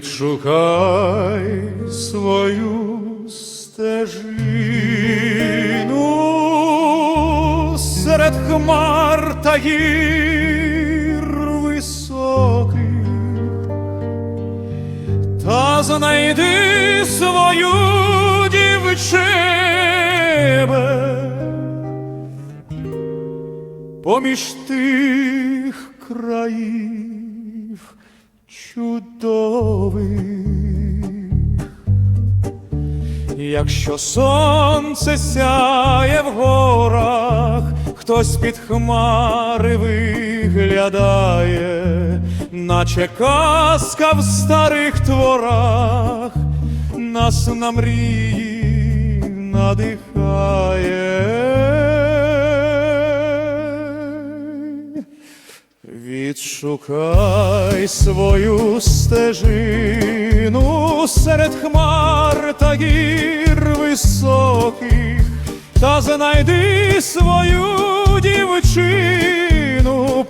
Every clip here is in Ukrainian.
Відшукай свою стежину серед хмар та гір високих, та знайди свою дівчину поміж тих країв чудових. Якщо сонце сяє в горах, хтось під хмари виглядає, наче казка в старих творах, нас на мрії надихає. Відшукай свою стежину серед хмар та гір високих, та знайди свою дівчину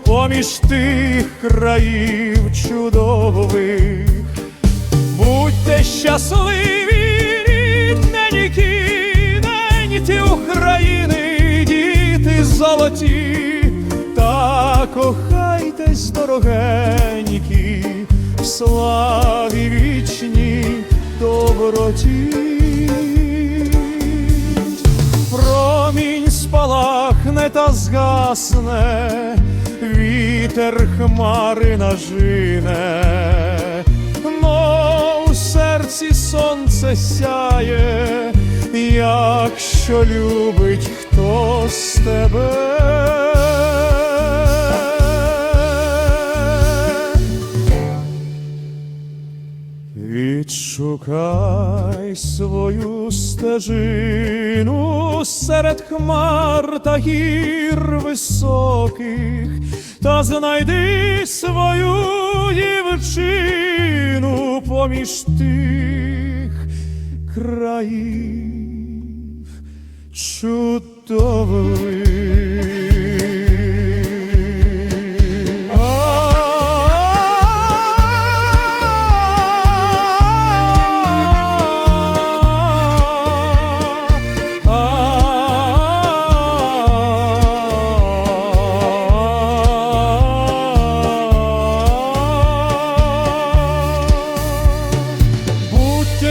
поміж тих країв чудових. Будьте щасливі, рідненькі, ненькі України, діти золоті, та дорогенькі, в славі вічній доброті. Промінь спалахне та згасне, вітер хмари нажине, но у серці сонце сяє, якщо любить хтось тебе. Відшукай свою стежину серед хмар та гір високих, та знайди свою дівчину поміж тих країв чудових.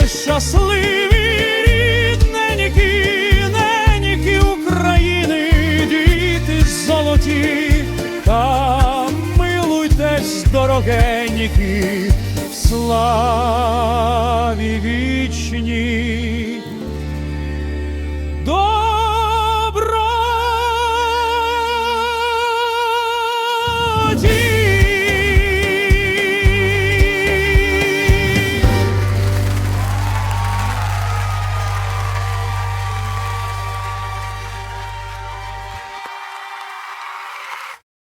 Щасливі, рідненькі, ненькі України, діти золоті, та милуйтесь, дорогенькі, в славі вічній.